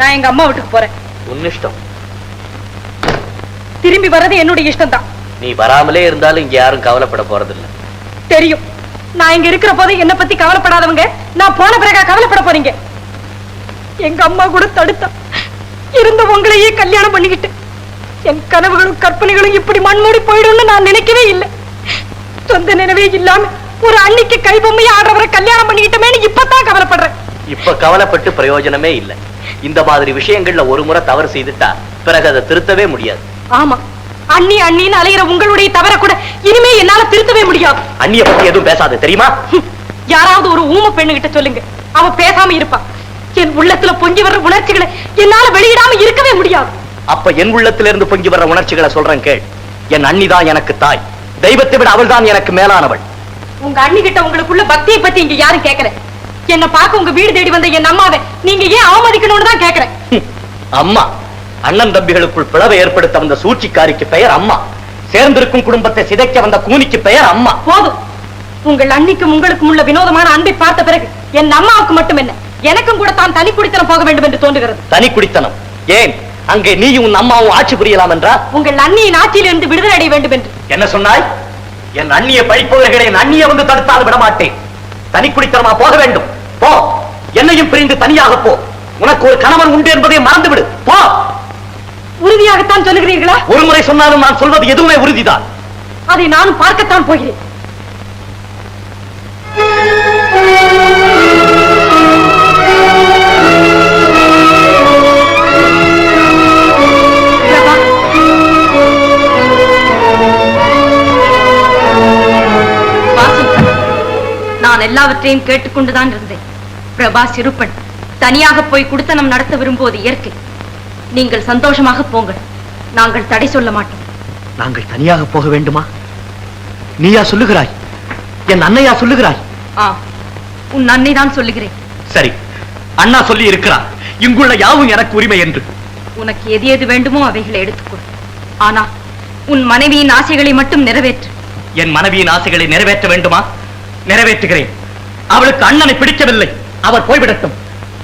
நான் எங்க அம்மா வீட்டுக்கு போறேன். உன் இஷ்டம். திரும்பி வர்றது என்னுடைய இஷ்டம் தான் நீ வராமலே இருந்தாலும் இங்க யாரும் கவலைப்பட போறதில்ல. தெரியும். நான் இங்க இருக்கிற போது என்ன பத்தி கவலைப்படாதவங்க நான் போன பிறகா கவலைப்பட போறீங்க. எங்க அம்மா கூட தடுத்தா இருந்த உங்களையே கல்யாணம் பண்ணிக்கிட்டு என் கனவுகளும் கற்பனைகளும் இப்படி மண்மூடி போயிடும்னு நான் நினைக்கவே இல்லை. சொந்த நினைவே இல்லாம ஒரு அன்னைக்கு கைபொம்மையை ஆடுறவரை கல்யாணம் பண்ணிக்கிட்டமேன்னு இப்பதான் கவலைப்படுறேன். இப்ப கவலைப்பட்டு பிரயோஜனமே இல்ல. இந்த மாதிரி விஷயங்கள்ல ஒரு முறை தவறு செய்துட்டா பிறகு அதை திருத்தவே முடியாது. ஆமா. அண்ணி அண்ணின்னு அலைகிற உங்களுடைய தவற கூட இனிமே என்னால திருத்தவே முடியாது. அண்ணிய பத்தி எதுவும் பேசாத தெரியுமா? யாராவது ஒரு ஊம பெண்ணுகிட்ட சொல்லுங்க. அவ பேசாம இருப்பா. என் உள்ளத்துல பொங்கி வர்ற உணர்ச்சிகளை என்னால வெளியிடாம இருக்கவே முடியாது. அப்ப என் உள்ளத்திலிருந்து பொங்கி வர்ற உணர்ச்சிகளை சொல்றேன் கேள். என் அண்ணிதான் எனக்கு தாய். தெய்வத்தை விட அவள்தான் எனக்கு மேலானவள். உங்க அண்ணி கிட்ட உங்களுக்குள்ள பக்தியை பத்தி இங்க யாரும் கேட்கல என்ன பார்க்க உங்க வீடு தேடி வந்த என் அம்மாவை நீங்க ஏன் அவமதிக்கணும்னு தான் கேக்குறேன். அம்மா அண்ணன் தம்பிகளுக்குள் பிளவை ஏற்படுத்த வந்த சூழ்ச்சிக்காரிக்கு பெயர் அம்மா. சேர்ந்திருக்கும் குடும்பத்தை சிதைக்க வந்த கூனிக்கு பெயர் அம்மா. போதும். உங்கள் அண்ணிக்கும் உங்களுக்கும் உள்ள வினோதமான அன்பை பார்த்த பிறகு என் அம்மாவுக்கு மட்டும் என்ன? எனக்கும் கூட தான் தனி குடித்தனம் போக வேண்டும் என்று தோன்றுகிறது. தனி குடித்தனம். ஏன்? அங்கே நீயும் உன் அம்மாவும் ஆட்சி புரியலாம் என்றா? உங்கள் அண்ணியின் ஆட்சியிலிருந்து விடுதலை அடைய வேண்டும் என்று. என்ன சொன்னாய்? என் அந்நிய படிப்பவர்களை என் அந்நிய வந்து தடுத்தால் விட மாட்டேன் தனி குடித்தனமா போக வேண்டும். போ. என்னையும் பிரிந்து தனியாக போ. உனக்கு ஒரு கணவன் உண்டு என்பதை மறந்துவிடு. போ. உறுதியாகத்தான் சொல்லுகிறீர்களா? ஒரு முறை சொன்னாலும் நான் சொல்வது எதுவுமே உறுதிதான். அதை நானும் பார்க்கத்தான் போகிறேன். நான் எல்லாவற்றையும் கேட்டுக்கொண்டுதான் இருந்தேன். பிரபா சிறுப்பன் தனியாக போய் குடுத்தனம் நடத்த விரும்புவது இயற்கை. நீங்கள் சந்தோஷமாக போங்கள். நாங்கள் தடை சொல்ல மாட்டோம். நாங்கள் தனியாக போக வேண்டுமா? நீயா சொல்லுகிறாய்? என் அண்ணையா சொல்லுகிறாய்? ஆ உன் அன்னை தான் சொல்லுகிறேன். சரி அண்ணா சொல்லி இருக்கிறார். இங்குள்ள யாவும் எனக்கு உரிமை என்று. உனக்கு எது எது வேண்டுமோ அவைகளை எடுத்துக்கொள். ஆனா உன் மனைவியின் ஆசைகளை மட்டும் நிறைவேற்று. என் மனைவியின் ஆசைகளை நிறைவேற்ற வேண்டுமா? நிறைவேற்றுகிறேன். அவளுக்கு அண்ணனை பிடிக்கவில்லை. அவர் போய்விடட்டும்.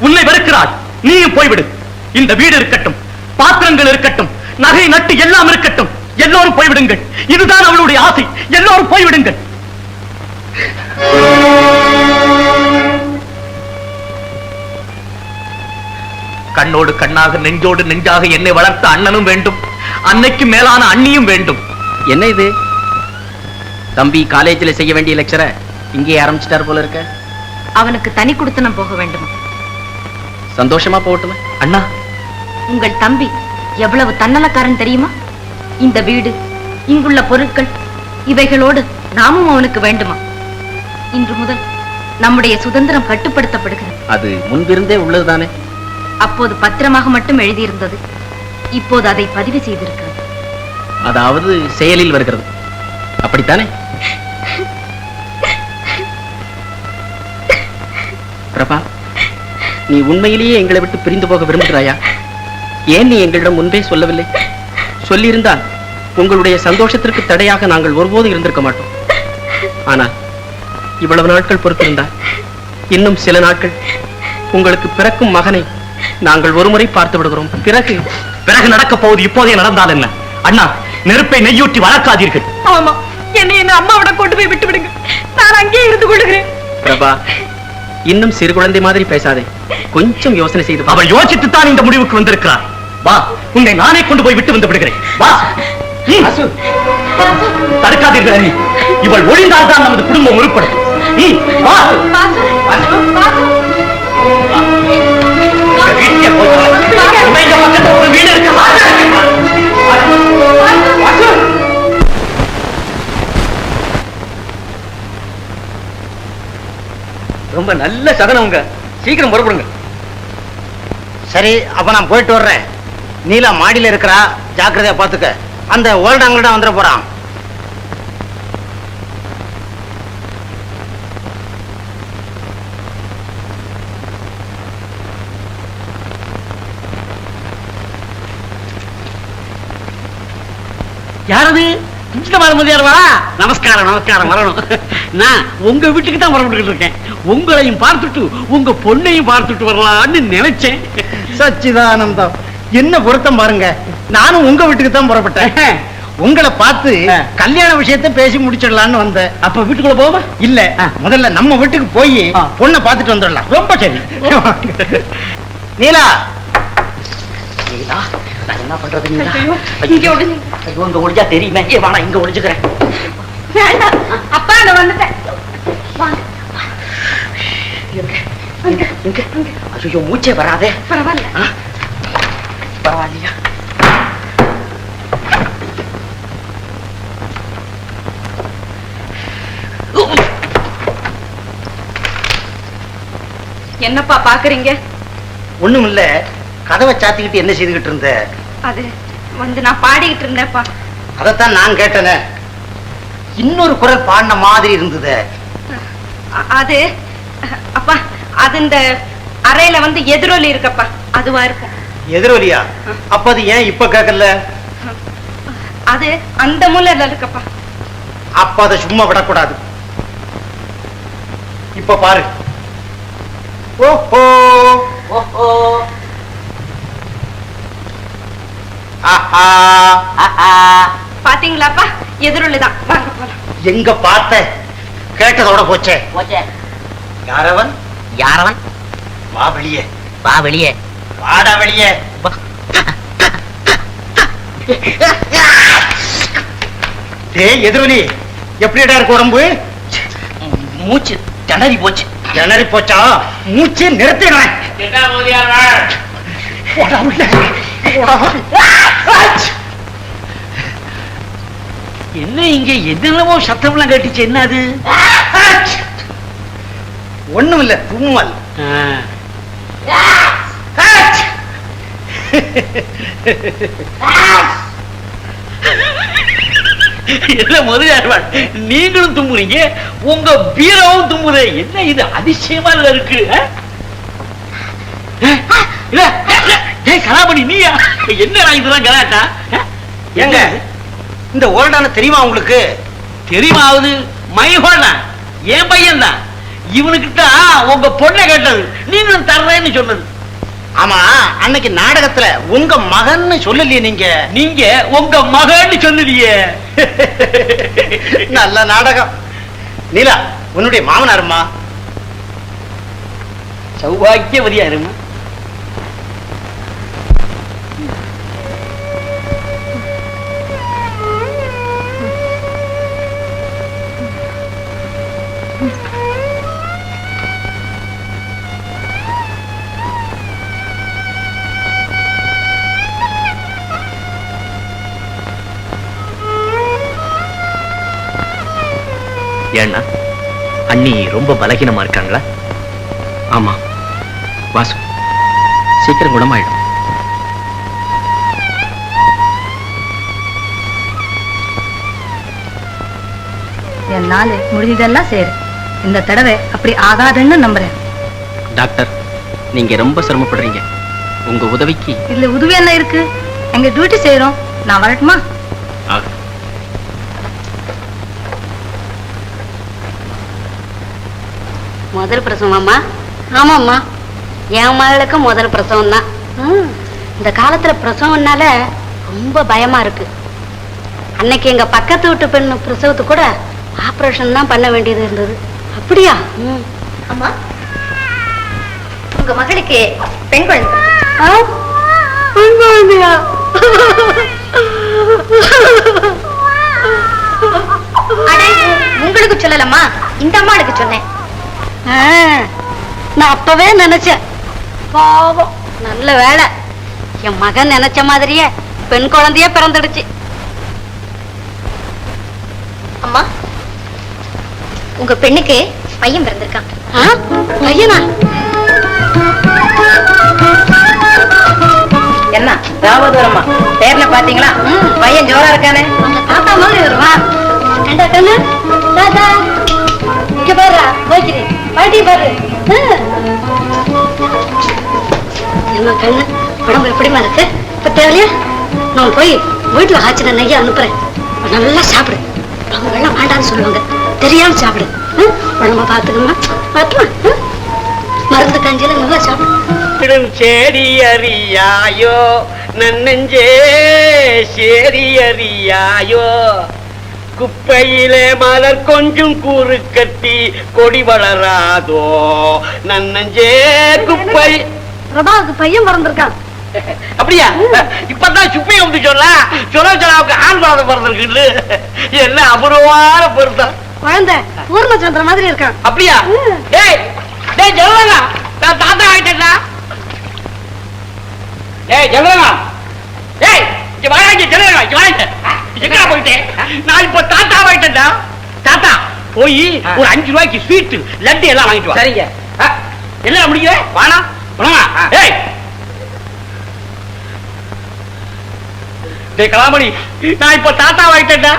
உன்னை வெறுக்கிறாள். நீயும் போய்விடு. இந்த வீடு இருக்கட்டும். பாத்திரங்கள் இருக்கட்டும். நகை நட்டு எல்லாம் இருக்கட்டும். எல்லோரும் போய்விடுங்கள். இதுதான் அவளுடைய ஆசை. எல்லோரும் போய்விடுங்கள். கண்ணோடு கண்ணாக நெஞ்சோடு நெஞ்சாக என்னை வளர்த்த அண்ணனும் வேண்டும். அன்னைக்கு மேலான அண்ணியும் வேண்டும். என்ன இது? தம்பி காலேஜில் செய்ய வேண்டிய லெக்சரை? இங்கே ஆரம்பிச்சிட்டார் போல இருக்க. அவனுக்கு தனி குடுத்தனம் போக வேண்டுமா? சந்தோஷமா போகட்டுமே? அண்ணா. உங்கள் தம்பி எவ்வளவு தன்னலக்காரன் தெரியுமா? இந்த வீடு இங்குள்ள பொருட்கள் இவைகளோடு நாமும் அவனுக்கு வேண்டுமா? இன்று முதல் நம்முடைய சுதந்திரம் கட்டுப்படுத்தப்படுகிறது. அது முன்பிருந்தே உள்ளதுதானே? அப்போது பத்திரமாக மட்டும் எழுதியிருந்தது. இப்போது அதை பதிவு செய்திருக்கிறது. அதாவது செயலில் வருகிறது. அப்படித்தானே? பிரபா நீ உண்மையிலேயே எங்களை விட்டு பிரிந்து போக விரும்புகிறாயா? ஏன் நீ எங்களிடம் முன்பே சொல்லவில்லை? சொல்லியிருந்தால் உங்களுடைய சந்தோஷத்திற்கு தடையாக நாங்கள் ஒருபோதும் இருந்திருக்க மாட்டோம். ஆனால் இவ்வளவு நாட்கள் பொறுத்திருந்தால் இன்னும் சில நாட்கள் உங்களுக்கு பிறக்கும் மகனை நாங்கள் ஒருமுறை பார்த்து விடுகிறோம். பிறகு? பிறகு நடக்கப் போவது இப்போதே நடந்தால் என்ன? அண்ணா நெருப்பை நெய்யூட்டி வளர்க்காதீர்கள். ஆமா என்னை என் அம்மாவிட கொண்டு போய் விட்டு விடுங்க நான் அங்கேயே இருந்து கொள்ளுகிறேன். பிரபா இன்னும் சிறு குழந்தை மாதிரி பேசாதே. கொஞ்சம் யோசனை செய்து பார். அவர் யோசித்துத்தான் இந்த முடிவுக்கு வந்திருக்கிறார் வா உன்னை நானே கொண்டு போய் விட்டு வந்து விடுகிறேன். வா. தடுக்காதீர்கள் இவள் ஒழிந்தால் தான் நமது குடும்பம் உருப்படும். வா. ரொம்ப நல்ல சகனவங்க சீக்கிரம் புறப்படுங்க. சரி அப்ப நான் போயிட்டு வர்றேன். நீலா மாடியில இருக்கிறா ஜாக்கிரதையா பாத்துக்க. அந்த ஓல்டாங்கள்ட்ட வந்துட போறான். யாரது? நமஸ்காரம் நமஸ்காரம் வரணும். நான் உங்க வீட்டுக்கு தான் வரப்பட்டு இருக்கேன். உங்களையும் பார்த்துட்டு உங்க பொண்ணையும் பார்த்துட்டு வரலாம்னு நினைச்சேன். சச்சிதானந்தம். என்ன பொருத்தம் பாருங்க. நானும் உங்க வீட்டுக்கு தான் புறப்பட்டேன். உங்களை பார்த்து. கல்யாண விஷயத்தை பேசி முடிச்சிடலான்னு வந்தேன். அப்ப வீட்டுக்குள்ள போவா? இல்ல. முதல்ல நம்ம வீட்டுக்கு போய். பொண்ணை பார்த்துட்டு வந்துடலாம். ரொம்ப சரி. நீலா. நீலா, நான் என்ன பண்றது நீலா? இங்க ஒளிஞ்சு இங்க ஒளிஞ்சா தெரியுமே? ஏ வாடா இங்க ஒளிஞ்சுக்கிறேன். அப்பா நான் வந்துட்டேன் இங்க ஐயோ மூச்சே வராதே பரவாயில்ல? பரவாயில்லையா என்னப்பா பாக்குறீங்க? ஒண்ணும் இல்ல கதவை சாத்திக்கிட்டு என்ன செய்துகிட்டு இருந்த? அது வந்து நான் பாடிக்கிட்டு இருந்தேன்ப்பா. அதைத்தான் நான் கேட்டேனே. இன்னொரு குரல் பாடின மாதிரி இருந்தது. அது அப்பா அது இந்த அறையில வந்து எதிரொலி இருக்கப்பா. அதுவா இருக்கும். எதிரொலியா? அப்ப அது ஏன் இப்ப கேட்கல அது அந்த மூலையில இருக்கப்பா. அப்ப அதை சும்மா விடக்கூடாது. இப்ப பாரு. ஓஹோ! ஓஹோ! பாத்தீங்களாப்பா? எதிரொலி தான் வாங்க போலாம். எங்க பார்த்த? கேட்டதோட போச்சே. போச்சே. யாரவன் யாரவன்? வா வெளியே. வா வெளியே. வாடா வெளியே. டேய் எதிரொலி எப்படிடா இருக்கு உடம்பு? மூச்சு திணறி போச்சு. கிணறி போச்சா? மூச்சு நிறுத்திடுறேன். என்ன இங்க என்னென்னமோ சத்தம்லாம் கேட்டுச்சு என்ன அது? ஒண்ணும் இல்ல தும்மல் என்ன முதலியார் நீங்களும் தும்புறீங்க உங்க பீரவும் தும்புற என்ன இது அதிசயமா இருக்கு கலாமணி நீயா? என்ன இதெல்லாம் கலாட்டா ஆ? ஏங்க இந்த ஓரடான தெரியுமா உங்களுக்கு? தெரியுமாவது மைஹோனா என் பையன் தான் இவனுக்கிட்ட உங்க பொண்ணை கேட்டது. நீங்களும் தர்றேன்னு சொன்னது. ஆமா அன்னைக்கு நாடகத்துல உங்க மகன்னு சொல்லலையே நீங்க. நீங்க உங்க மகன்னு சொன்னீங்க நல்ல நாடகம். நீலா உன்னுடைய மாமனாருமா? சௌபாக்கியவதியா ஏன்னா அண்ணி ரொம்ப பலகீனமா இருக்காங்களா? ஆமா. வாசு சீக்கிரம் குணமாயிடும். என்னால முடிஞ்சதெல்லாம் சரி. இந்த தடவை அப்படி ஆகாதுன்னு நம்புறேன். டாக்டர் நீங்க ரொம்ப சிரமப்படுறீங்க. உங்க உதவிக்கு இதுல உதவி என்ன இருக்கு? எங்க டியூட்டி செய்யறோம் நான் வரட்டுமா? முதல் பிரசவமாம்மா? ஆமாம்மா. என் மகளுக்கு முதல் பிரசவம் தான் இந்த காலத்துல பிரசவம்னால ரொம்ப பயமா இருக்கு. அன்னைக்கு எங்க பக்கத்து வீட்டு பெண் பிரசவத்துக்கு கூட ஆபரேஷன் தான் பண்ண வேண்டியது இருந்தது. அப்படியா? ம். அம்மா உங்க மகளுக்கு பெண் குழந்தை. ஆ? பெண் குழந்தையா? அட, உங்களுக்கு சொல்லலம்மா. இந்த அம்மாளுக்கு சொன்னேன். நான் அப்பவே நினைச்சேன். பாவம் நல்ல வேலை என் மகன் நினைச்ச மாதிரியே பெண் குழந்தையே பிறந்துடுச்சு. அம்மா உங்க பெண்ணுக்கு பையன் பிறந்திருக்கான்? பையனா? என்ன ராமதூரம்மா பேர்ல பாத்தீங்களா? பையன் ஜோரா இருக்கானே. தாத்தா மாதிரி வருவான் ஏண்டா கண்ணு. தாத்தா இங்க பாரு போய்க்கிறே பாட்டி பாரு. கண்ணு உடம்பு எப்படிமா இருக்கு? இப்ப தேவையா நான் போய் வீட்டுல ஆச்சின நெய்ய அனுப்புறேன். நல்லா சாப்பிடு. அவங்க எல்லாம் வேண்டாம்னு சொல்லுவாங்க. தெரியாம சாப்பிடு. உடம்ப பாத்துக்கமா பாத்துமா மருந்து கஞ்சியில நல்லா சாப்பிடு. விடும் அறியாயோ? நன்னஞ்சே சேரி அறியாயோ? குப்பையிலே மலர் கொஞ்சம் கூறு கட்டி கொடி வளராதோ? நன்னஞ்சே குப்பை. பிரபாவுக்கு பையன் பிறந்திருக்கான் அப்படியா? இப்பதான் சுப்பைய வந்து சொல்ல சொல்ல சொல்லாவுக்கு ஆண் குழந்தை பிறந்திருக்கு என்ன அபூர்வமான பொருத்தம். குழந்தை பூர்ணச்சந்திர மாதிரி இருக்கான். அப்படியா? டேய் டேய் ஜெல்லனா நான் தாத்தா ஆயிட்டேன்டா டேய் ஜெல்லனா டேய் இங்க வாடா இங்க ஜெல்லனா இங்க வாங்க எங்கடா போயிட்டே நான் இப்ப தாத்தா ஆயிட்டேன்டா தாத்தா போய் ஒரு அஞ்சு ரூபாய்க்கு ஸ்வீட் லட்டு எல்லாம் வாங்கிட்டு வா சரிங்க. ஆ, என்ன முடிக்கிற வாடா வாடா டேய் டேய் கலாமணி நான் இப்ப தாத்தா ஆயிட்டேன்டா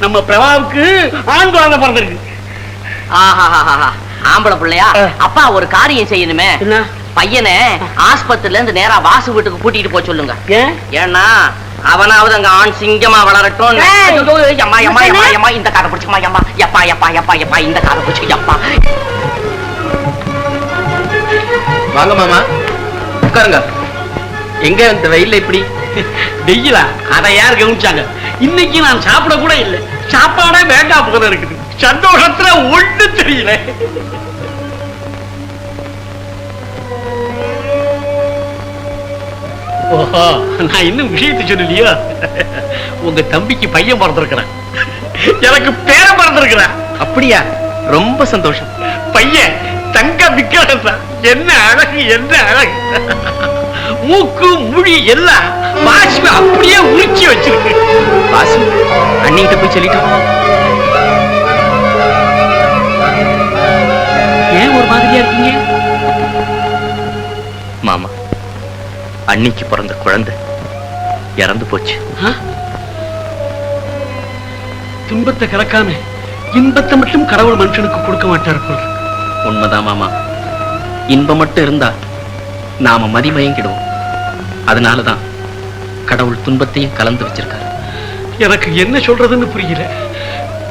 நம்ம பிரபாவுக்கு ஆண் குழந்தை பிறந்திருக்கு ஆஹாஹாஹா. ஆம்பளை பிள்ளையா. அப்பா ஒரு காரியம் செய்யணுமே. என்ன? பையனை ஆஸ்பத்திரில இருந்து நேரா வாசு வீட்டுக்கு கூட்டிட்டு போக சொல்லுங்க. ஏன் ஏன்னா அவனாவது அங்க ஆண் சிங்கமா வளரட்டும் எம்மா எம்மா எம்மா எம்மா இந்த காதை பிடிச்சுமா எம்மா எப்பா எப்பா எப்பா எப்பா இந்த காதை பிடிச்சு எப்பா வாங்க மாமா. உட்காருங்க. எங்க இந்த வெயில்ல இப்படி? வெயிலா? அதை யார் கவனிச்சாங்க? இன்னைக்கு நான் சாப்பிட கூட இல்லை. சாப்பாடே வேண்டாம் போல இருக்குது. சந்தோஷத்துல ஒண்ணு தெரியல. ஓஹோ நான் இன்னும் விஷயத்தை சொல்லலையோ? உங்க தம்பிக்கு பையன் பிறந்திருக்கிறான். எனக்கு பேர பிறந்திருக்கிறான். அப்படியா? ரொம்ப சந்தோஷம். பையன் தங்க விக்கிரகம் என்ன அழகு என்ன அழகு. மூக்கு மொழி எல்லாம் வாஷ்மி அப்படியே உரிச்சி வச்சிருக்கு. வாசு அண்ணிகிட்ட போய் சொல்லிட்டோம் ஏன் ஒரு மாதிரியா இருக்கீங்க? அன்னிக்கு பிறந்த குழந்தை. இறந்து போச்சு? துன்பத்தை கலக்காம இன்பத்தை மட்டும் கடவுள் மனுஷனுக்கு கொடுக்க மாட்டார் போல. உண்மைதான் மாமா. இன்பம் மட்டும் இருந்தா நாம மதிமயங்கிடுவோம். அதனாலதான் கடவுள் துன்பத்தையும் கலந்து வச்சிருக்காரு. எனக்கு என்ன சொல்றதுன்னு புரியல.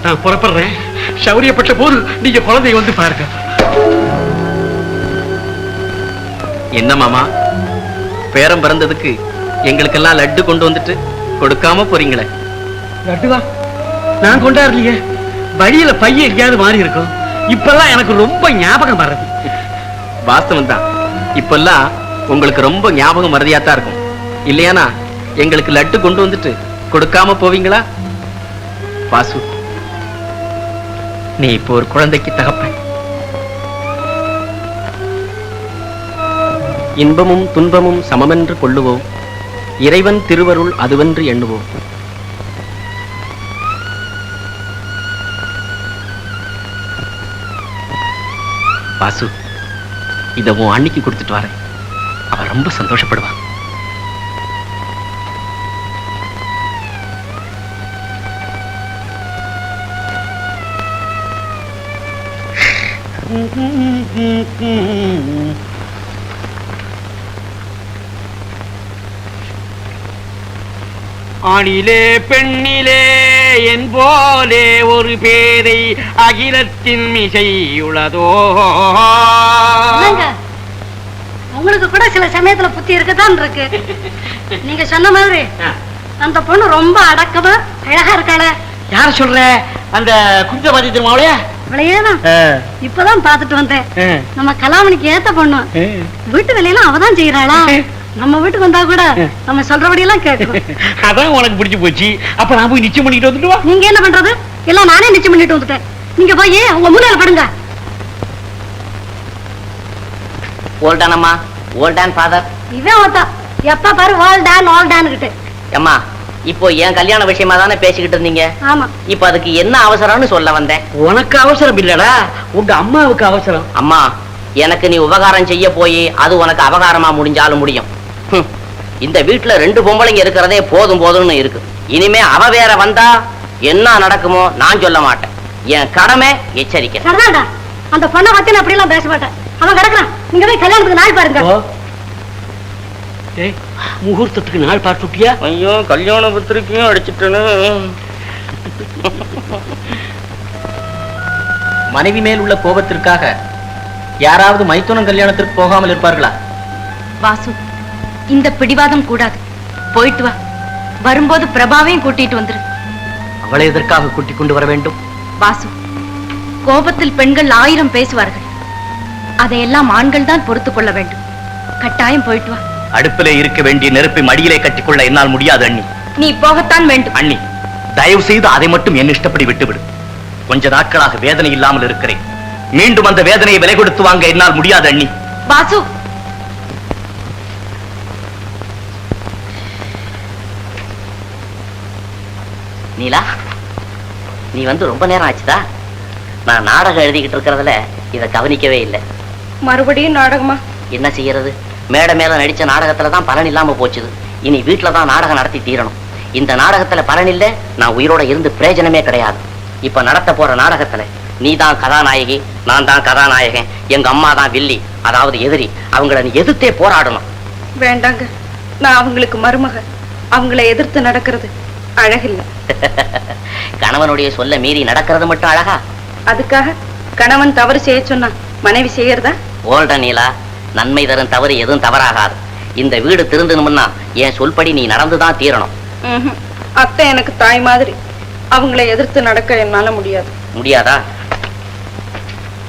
நான் புறப்படுறேன். சௌரியப்பட்ட போது நீங்க குழந்தைய வந்து பாருங்க. என்ன மாமா? பேரம் பிறந்ததுக்கு எங்களுக்கெல்லாம் லட்டு கொண்டு வந்துட்டு கொடுக்காம போறீங்களே. லட்டுவா நான் கொண்டாடலையே. வழியில பையன் எங்கேயாவது மாறி இருக்கும். இப்பெல்லாம் எனக்கு ரொம்ப ஞாபகம் வர்றது. வாஸ்தவம் தான் இப்பெல்லாம் உங்களுக்கு ரொம்ப ஞாபகம் மறதியா தான் இருக்கும். இல்லையானா எங்களுக்கு லட்டு கொண்டு வந்துட்டு கொடுக்காம போவீங்களா? வாசு நீ இப்போ ஒரு குழந்தைக்கு தகப்பன். இன்பமும் துன்பமும் சமமென்று கொள்ளுவோம். இறைவன் திருவருள் அதுவென்று எண்ணுவோம். வாசு இதை உன் அன்னைக்கு கொடுத்துட்டு வரேன். அவ ரொம்ப சந்தோஷப்படுவா. ஆணிலே பெண்ணிலே என் போலே ஒரு பேரை அகிலத்தின் மிசையுள்ளதோ? உங்களுக்கு கூட சில சமயத்துல புத்தி இருக்கதான் இருக்கு. நீங்க சொன்ன மாதிரி அந்த பொண்ணு ரொம்ப அடக்கமா அழகா இருக்காளே. யார் சொல்ற? அந்த குஞ்சபாதி திருமாவளையா இவளையேதான் இப்பதான் பாத்துட்டு வந்தேன். நம்ம கலாமணிக்கு ஏத்த பொண்ணு. வீட்டு வேலையெல்லாம் அவதான் செய்யறாளா நம்ம வீட்டுக்கு வந்தா கூட நம்ம சொல்றபடி எல்லாம் கேட்கும். அதான் உனக்கு பிடிச்சு போச்சு. அப்ப நான் போய் நிச்சயம் பண்ணிட்டு வந்துட்டு வா. நீங்க என்ன பண்றது? எல்லாம் நானே நிச்சயம் பண்ணிட்டு வந்துட்டேன். நீங்க போய் உங்க முன்னால படுங்க. ஓல்டான் அம்மா. ஓல்டான் ஃபாதர் இவன் ஒருத்தா எப்ப பாரு வால் டான் ஆல் டான் கிட்ட அம்மா இப்போ என் கல்யாண விஷயமா தானே பேசிக்கிட்டு இருந்தீங்க? ஆமா. இப்போ அதுக்கு என்ன அவசரம்னு சொல்ல வந்தேன். உனக்கு அவசரம் இல்லடா. உங்க அம்மாவுக்கு அவசரம். அம்மா எனக்கு நீ உபகாரம் செய்ய போய் அது உனக்கு அபகாரமா முடிஞ்சாலும் முடியும். இந்த வீட்டுல ரெண்டு பொம்பளைங்க இருக்கிறதே போதும் போதும்னு இருக்கு. இனிமே அவ வேற வந்தா என்ன நடக்குமோ நான் சொல்ல மாட்டேன். என் கடமை எச்சரிக்கை. சரிதான்டா அந்த பொண்ணை பத்தி நான் அப்படி எல்லாம் பேச மாட்டேன். அவன் கிடக்குறான். நீங்க போய் கல்யாணத்துக்கு நாள் பாருங்க. முகூர்த்தத்துக்கு நாள் பார்த்துட்டியா? ஐயோ கல்யாண பத்திரிக்கையும் அடிச்சிட்டேன்னு மனைவி மேல் உள்ள கோபத்திற்காக யாராவது மைத்துனம் கல்யாணத்திற்கு போகாமல் இருப்பார்களா? வாசு இந்த பிடிவாதம் கூடாது. போயிட்டு வா. வரும்போது பிரபாவையும் கூட்டிட்டு வந்துரு. அவளை எதற்காக கூட்டிக் கொண்டு வர வேண்டும்? வாசு கோபத்தில் பெண்கள் ஆயிரம் பேசுவார்கள். அதையெல்லாம் ஆண்கள் தான் பொறுத்துக் கொள்ள வேண்டும். கட்டாயம் போயிட்டு வா. அடுப்பிலே இருக்க வேண்டிய நெருப்பை மடியிலே கட்டிக்கொள்ள என்னால் முடியாது அண்ணி. நீ போகத்தான் வேண்டும். அண்ணி தயவு செய்து அதை மட்டும் என் இஷ்டப்படி விட்டுவிடு. கொஞ்ச நாட்களாக வேதனை இல்லாமல் இருக்கிறேன். மீண்டும் அந்த வேதனையை விலை கொடுத்து வாங்க என்னால் முடியாது அண்ணி. வாசு நீலா நீ வந்து ரொம்ப நேரம் ஆச்சுதா நான் நாடகம் எழுதிக்கிட்டு இருக்கிறதுல இதை கவனிக்கவே இல்லை. மறுபடியும் நாடகமா? என்ன செய்யறது? மேடை மேல நடிச்ச நாடகத்துல தான் பலன் இல்லாம போச்சுது. இனி வீட்டுல தான் நாடகம் நடத்தி தீரணும். இந்த நாடகத்துல பலன் இல்ல நான் உயிரோட இருந்து பிரயோஜனமே கிடையாது. இப்ப நடத்த போற நாடகத்துல நீ தான் கதாநாயகி நான் தான் கதாநாயகன் எங்க அம்மா தான் வில்லி அதாவது எதிரி அவங்கள நீ எதிர்த்தே போராடணும். வேண்டாங்க நான் அவங்களுக்கு மருமக அவங்கள எதிர்த்து நடக்கிறது அழகில்லை. கணவனுடைய சொல்ல மீறி நடக்கிறது மட்டும் அழகா? அதுக்காக கணவன் தவறு செய்ய சொன்னா மனைவி செய்யறதா? ஓல்ட நீலா. நன்மை தரும் தவறு எதுவும் தவறாகாது. இந்த வீடு திருந்தணும்னா என் சொல்படி நீ நடந்துதான் தீரணும். அத்தை எனக்கு தாய் மாதிரி. அவங்கள எதிர்த்து நடக்க என்னால முடியாது. முடியாதா?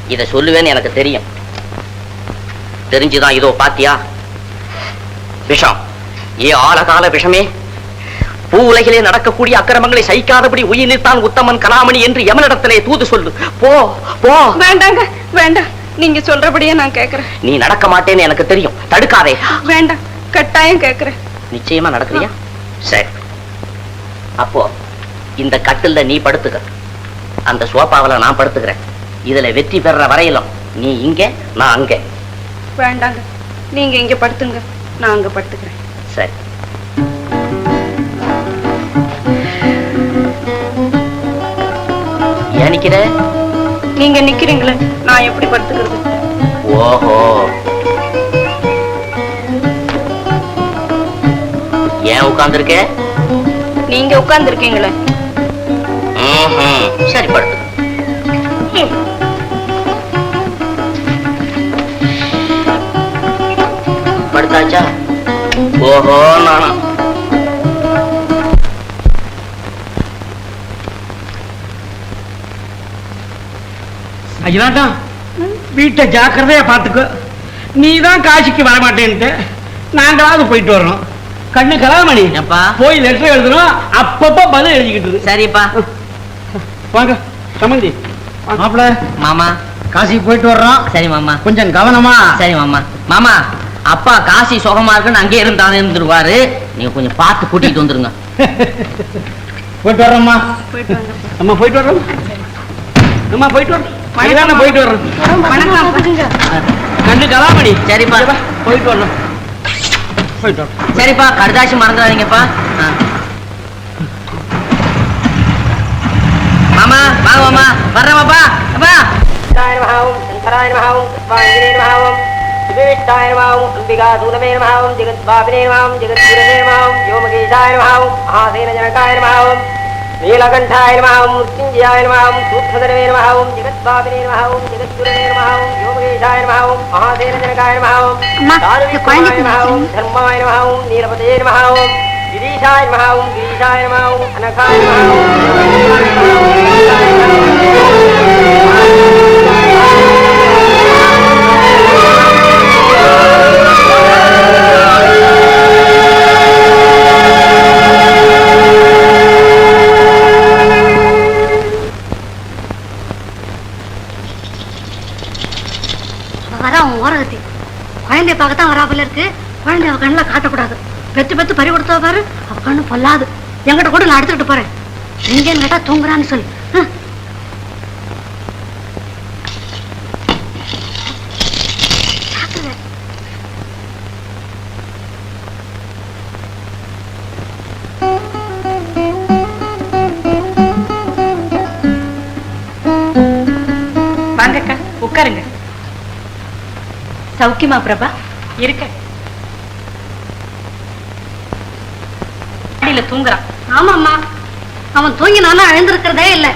இத சொல்லுவேன்னு எனக்கு தெரியும். தெரிஞ்சுதான் இதோ பாத்தியா? விஷம். ஏ ஆழகால விஷமே? பூ உலகிலே நடக்கக்கூடிய அக்கிரமங்களை சகிக்காதபடி உயிர் நிற்தான் உத்தமன் கலாமணி என்று எமனிடத்திலே தூது சொல்லு. போ போ. வேண்டாங்க வேண்டாம். நீங்க சொல்றபடியே நான் கேக்குறேன். நீ நடக்க மாட்டேன்னு எனக்கு தெரியும். தடுக்காதே. வேண்டாம் கட்டாயம் கேக்குறேன். நிச்சயமா நடக்கிறியா? சரி. அப்போ இந்த கட்டில்ல நீ படுத்துக்க. அந்த சோபாவுல நான் படுத்துக்கிறேன். இதுல வெற்றி பெற வரையிலும் நீ இங்க நான் அங்க. வேண்டாங்க. நீங்க இங்க படுத்துங்க. நான் அங்க படுத்துக்கிறேன். சரி. ஏன் நிக்கிற நீங்க நிக்கிறீங்களே நான் எப்படி படுத்துக்கிறது? ஓஹோ. ஏன் உட்கார்ந்திருக்க? நீங்க உட்கார்ந்து இருக்கீங்களே ம்ஹும். சரி படுத்து படுத்தாச்சா? ஓஹோ நானா. அஜினாட்டம் வீட்டை ஜாக்கிரதையா பார்த்துக்கோ. நீ தான் காசிக்கு வர மாட்டேன்ட்டு நாங்களாவது போயிட்டு வர்றோம். கண்ணு கலாமணி ஏப்பா? போய் லெட்டர் எழுதணும் அப்பப்ப பதில் எழுதிக்கிட்டு. சரிப்பா. வாங்க சமந்தி. மாப்பிள மாமா. காசிக்கு போயிட்டு வர்றோம். சரி மாமா. கொஞ்சம் கவனமா. சரி மாமா. மாமா அப்பா காசி சுகமா இருக்குன்னு அங்கே இருந்தாலும் இருந்துருவாரு. நீங்க கொஞ்சம் பார்த்து கூட்டிட்டு வந்துருங்க. போயிட்டு வர்றோம்மா. போயிட்டு வாங்க. அம்மா போயிட்டு வர்றோம் அம்மா போயிட்டு வர்றோம். மயிலான போயிட்டு வர்றோம் கண்ணு கலாமணி. சரிப்பா. போயிட்டு வர்றோம் போயிட்டு வர்றோம் சரிப்பா கடுதாசி மறந்துடாதீங்கப்பா. மாமா வாங்க மாமா. வர்றேன்ப்பா அப்பா. நீலகண்டாய நமஹம் முத்யுஞ்சயாய நமஹம் சூக்ஷ்மதரவே நமஹம் ஜெகத்பாபினே நமஹம் ஜெகத்குரவே நமஹம் யோமகேஷாய நமஹம் மகாதேன ஜனகாய నీలకంఠాయ నమ ఓం మృత్యుంజయాయ నమ ఓం సూక్ష్మధనవే నమ ఓం జగద్వాపినే నమ ఓం జగద్గురవే నమ ఓం యోగేశాయ నమ ఓం మహాసేనజనకాయ నమ ఓం దారుణ్యమాయ ధర్మాయ నమ ఓం నీలపతయే గిరీశాయ నమ గిరీశాయ నమ ఓం అనఘాయ பார்க்கத்தான் வராப்பில் இருக்கு. குழந்தை அவ கண்ணில் காட்டக்கூடாது. பெத்து பெத்து பறி கொடுத்தா பாரு அவ கண்ணு பொல்லாது. எங்கிட்ட கூட நான் எடுத்துக்கிட்டு போறேன். எங்கேன்னு கேட்டா தூங்குறான்னு சொல்லு. வாங்கக்கா உட்காருங்க. சௌக்கியமா பிரபா? இருக்க. தூங்குறான். ஆமாம்மா. அவன் தூங்கினாலும் எழுந்திருக்கிறதே இல்லை.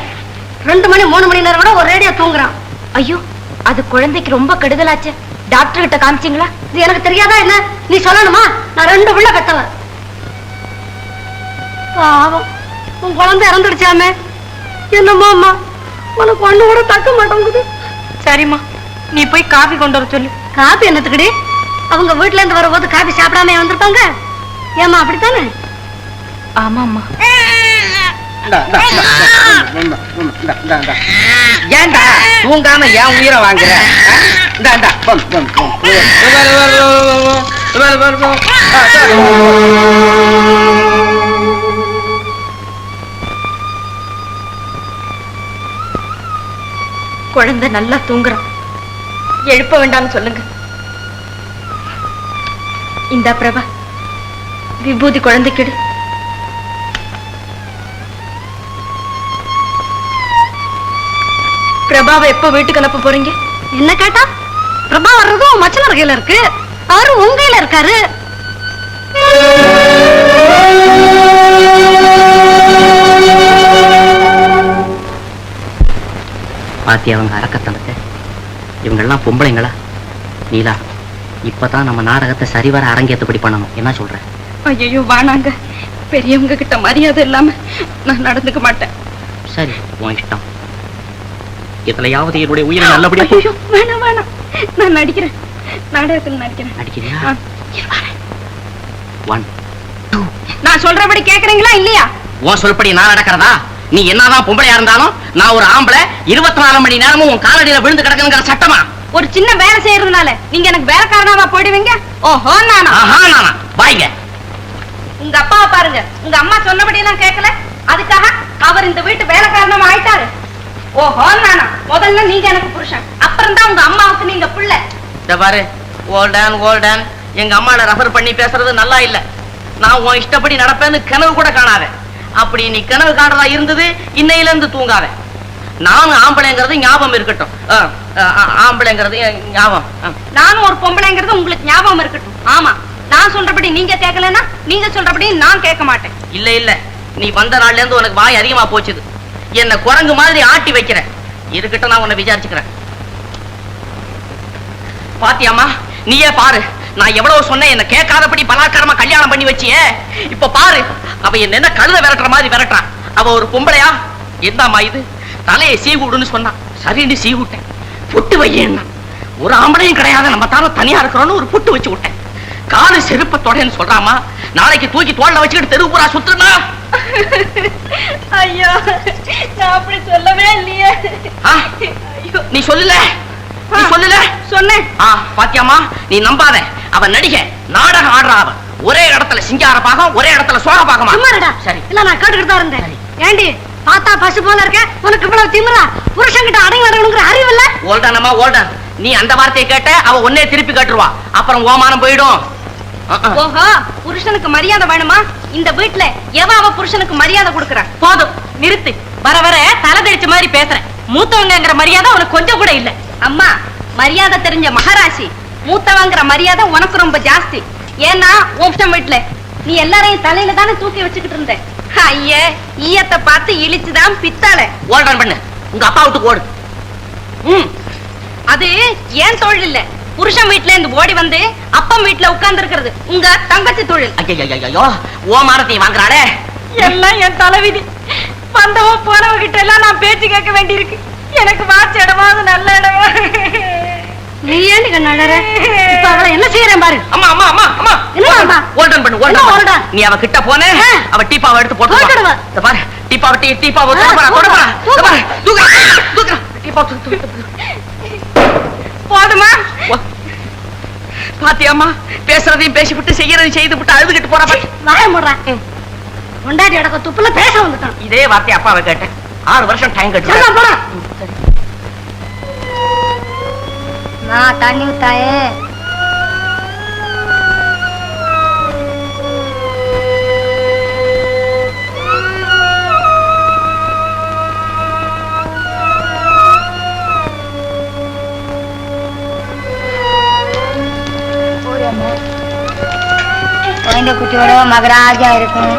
ரெண்டு மணி மூணு மணி நேரம் கூட ஒரேடியா தூங்குறான். ஐயோ அது குழந்தைக்கு ரொம்ப கெடுதலாச்சே. டாக்டர் கிட்ட காமிச்சீங்களா? இது எனக்கு தெரியாதா என்ன? நீ சொல்லணுமா? நான் ரெண்டு பிள்ளை பெத்தவன். பாவம். உன் குழந்தை இறந்துடுச்சாமே. என்னம்மா அம்மா? உனக்கு ஒண்ணு கூட தக்க மாட்டேங்குது. சரிம்மா. நீ போய் காபி கொண்டு வர சொல்லு. காப்பி என்னத்துக்குடி? அவங்க வீட்ல இருந்து வரும்போது காப்பி சாப்பிடாம வந்திருப்பாங்க ஏமா அப்படித்தானே ஆமாம்மா ஏன்டா தூங்காம ஏன் உயிரை வாங்குற. குழந்தை நல்லா தூங்குறான் எழுப்ப வேண்டாம்னு சொல்லுங்க இந்த பிரபா விபூதி குழந்தைக்கிடு. பிரபாவை எப்ப வீட்டுக்கு அனுப்ப போறீங்க? என்ன கேட்டா? பிரபா வர்றதும் மச்சனர் கையில இருக்கு. அவரு உங்க கையில இருக்காரு. பாத்தி அவங்க அரக்கத்தனத்தை இவங்கெல்லாம் பொம்பளைங்களா? நீலா. இப்பதான் நம்ம நாடகத்தை சரிவர அரங்கேற்றபடி பண்ணணும். என்ன சொல்ற? ஐயோ வானாங்க பெரியவங்க கிட்ட மரியாதை இல்லாம நான் நடந்துக்க மாட்டேன். சரி உன் இஷ்டம். இதுலயாவது என்னுடைய உயிரை நல்லபடியா ஐயோ வேணாம் வேணாம். நான் நடிக்கிறேன். நாடகத்துல நடிக்கிறேன். நடிக்கிறியா. ஒன் நான் சொல்றபடி கேக்குறீங்களா இல்லையா? உன் சொல்படி நான் நடக்கிறதா? நீ என்னதான் பொம்பளையா இருந்தாலும் நான் ஒரு ஆம்பளை இருபத்தி நாலு மணி நேரமும் உன் காலடியில விழுந்து கிடக்குங்கிற சட்டமா? ஒரு சின்ன வேலை செய்யறதுனால நீங்க எனக்கு வேலைக்காரனாவா போயிடுவீங்க? ஓஹோ நானா? பாய்ங்க உங்க அப்பாவை பாருங்க. உங்க அம்மா சொன்னபடி எல்லாம் கேட்கல. அதுக்காக அவர் இந்த வீட்டு வேலைக்காரனமா ஆயிட்டாரு. ஓஹோ நானா. முதல்ல நீங்க எனக்கு புருஷன். அப்புறம் தான் உங்க அம்மாவுக்கு நீங்க புள்ள. இந்த பாரு. ஓல்டன் ஓல்டன் எங்க அம்மாட ரெஃபர் பண்ணி பேசுறது நல்லா இல்ல. நான் உன் இஷ்டப்படி நடப்பேன்னு கனவு கூட காணாத. அப்படி நீ கனவு காணறதா இருந்தது இன்னையில இருந்து தூங்காத. நானும் ஆம்பளைங்கிறது ஞாபகம் இருக்கட்டும். ஆம்பளைங்கிறது ஞாபகம். நானும் ஒரு பொம்பளைங்கிறது உங்களுக்கு ஞாபகம் இருக்கட்டும். ஆமா. நான் சொல்றபடி நீங்க கேட்கலன்னா நீங்க சொல்றபடி நான் கேட்க மாட்டேன். இல்ல இல்ல. நீ வந்த நாள்ல இருந்து உனக்கு வாய் அதிகமா போச்சுது. என்ன குரங்கு மாதிரி ஆட்டி வைக்கிற இருக்கட்டும் நான் உன்னை விசாரிச்சுக்கிறேன். பாத்தியாமா நீயே பாரு. நான் எவ்வளவு சொன்னேன் என்ன கேட்காதபடி பலாத்காரமா கல்யாணம் பண்ணி வச்சியே. இப்ப பாரு. அவ என்ன என்ன கழுத விரட்டுற மாதிரி விரட்டுறான் அவ ஒரு பொம்பளையா? என்னம்மா இது? தலையை சீவுடுன்னு சொன்னான் சரின்னு சீவுட்டேன் பொட்டு வையேன்னா ஒரு ஆம்பளையும் கிடையாது. நம்ம தானே தனியா இருக்கிறோம்னு ஒரு பொட்டு வச்சு விட்டேன். காலு செருப்பத்தோடன்னு சொல்றாமா? நாளைக்கு தூக்கி தோல்ல வச்சுக்கிட்டு தெருவு பூரா சுத்துனா ஐயோ நான் அப்படி சொல்லவே இல்லையே? நீ சொல்லல. நீ சொல்லல. சொன்னேன். ஆ பாத்தியாமா நீ நம்பாத. அவ நடிகை நாடகம் ஆடுறா அவ ஒரே இடத்துல சிங்கார பாகம் ஒரே இடத்துல சோழ பாகமா? சரி. இல்ல நான் கேட்டுக்கிட்டு தான் இருந்தேன். ஏண்டி? பார்த்தா பசு போல இருக்க. உனக்கு இவ்வளவு திமிரா? புருஷன்கிட்ட அடங்கி நடக்கணுங்கிற அறிவு இல்ல? ஓல்டானம்மா ஓல்டன். நீ அந்த வார்த்தையை கேட்ட அவ ஒன்னே திருப்பி கேட்டுருவா. அப்புறம் ஓமானம் போயிடும். ஓஹோ புருஷனுக்கு மரியாதை வேணுமா? இந்த வீட்ல எவ அவ புருஷனுக்கு மரியாதை கொடுக்கறா? போதும் நிறுத்து. வர வர தலை தெரிச்ச மாதிரி பேசுறேன். மூத்தவங்கங்கிற மரியாதை உனக்கு கொஞ்சம் கூட இல்ல. அம்மா மரியாதை தெரிஞ்ச மகாராசி மூத்தவங்கிற மரியாதை உனக்கு ரொம்ப ஜாஸ்தி. ஏன்னா உன் வீட்டுல நீ எல்லாரையும் தலையில தானே தூக்கி வச்சுக்கிட்டு இருந்த. ஐயே ஈயத்தை பார்த்து இழிச்சுதான் பித்தாள. ஓல்டன் பண்ணு. உங்க அப்பா விட்டு ஓடு. ம். அது ஏன் தொழில் இல்ல? புருஷன் வீட்டுல இருந்து ஓடி வந்து அப்பம் வீட்டுல உட்கார்ந்து இருக்கிறது உங்க தங்கச்சி தொழில். ஐயோ ஓமானத்தையும் வாங்குறாளே. எல்லாம் என் தலைவிதி. வந்தவ போனவ கிட்ட எல்லாம் நான் பேச்சு கேட்க வேண்டியிருக்கு. எனக்கு வாட்ச இடமாவது நல்ல இடமா? நீ ஏண்டி கண்ணாடற இப்ப அவளை என்ன செய்யறேன் பாரு அம்மா அம்மா அம்மா அம்மா என்ன அம்மா? ஓல்டன் பண்ணு ஓல்டன்? பண்ணு. நீ அவ கிட்ட போனே. அவ டீப்பாவை எடுத்து போட்டு போட்டுடுவா. இந்த பாரு டீப்பாவை டீ டீப்பாவை தொட போறா தொட போறா பாரு தூக்கு தூக்கு டீப்பா தூக்கு போதுமா வா. பாத்தியாம்மா பேசுறதையும் பேசிவிட்டு செய்யறதையும் செய்து விட்டு அழுதுகிட்டு போறா பாரு. வாய முடுறேன் கொண்டாடி அடக்க துப்புல பேச வந்துட்டான் இதே வார்த்தை அப்பாவை கேட்டேன் ஆறு வருஷம் டைம் கட்டு போடா. நான் தண்ணி ஊத்தாயே குழந்தை குட்டியோட மகராஜா இருக்கும்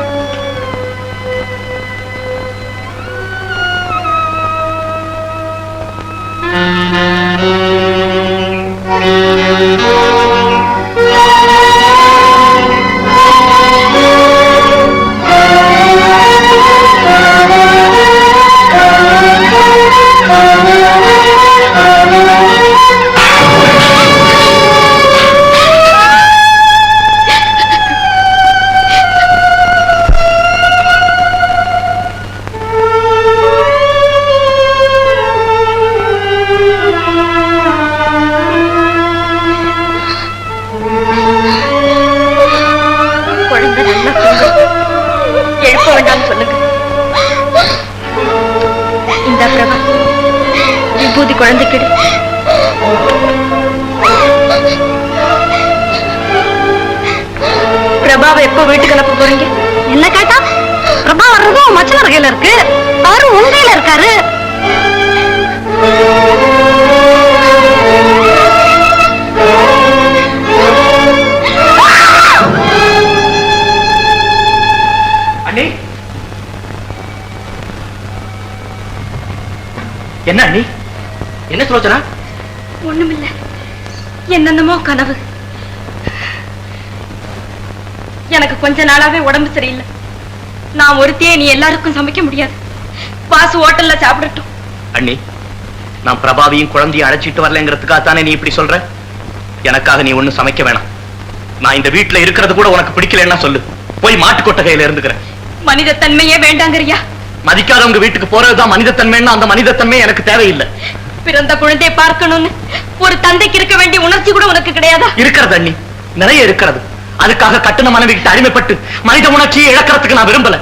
என்ன அண்ணி என்ன சுலோச்சனா ஒண்ணுமில்ல. என்னென்னமோ கனவு. எனக்கு கொஞ்ச நாளாவே உடம்பு சரியில்லை. நான் ஒருத்தியே நீ எல்லாருக்கும் சமைக்க முடியாது. பாசு ஹோட்டல்ல சாப்பிடட்டும். அண்ணி நான் பிரபாவியும் குழந்தையும் அழைச்சிட்டு வரலங்கிறதுக்காக தானே நீ இப்படி சொல்ற? எனக்காக நீ ஒண்ணும் சமைக்க வேணாம். நான் இந்த வீட்டுல இருக்கிறது கூட உனக்கு பிடிக்கலன்னா சொல்லு. போய் மாட்டு கொட்டகையில இருந்துக்கிறேன். மனித தன்மையே வேண்டாங்கறியா? மதிக்காதவங்க வீட்டுக்கு போறதுதான் மனிதத்தன்மைன்னா அந்த மனிதத்தன்மை எனக்கு தேவையில்லை. பிறந்த குழந்தையை பார்க்கணும்னு ஒரு தந்தைக்கு இருக்க வேண்டிய உணர்ச்சி கூட உனக்கு கிடையாதா? இருக்கிறது அண்ணி. நிறைய இருக்கிறது. அதுக்காக கட்டுன மனைவி கிட்ட அடிமைப்பட்டு மனித உணர்ச்சியை இழக்கிறதுக்கு நான் விரும்பல.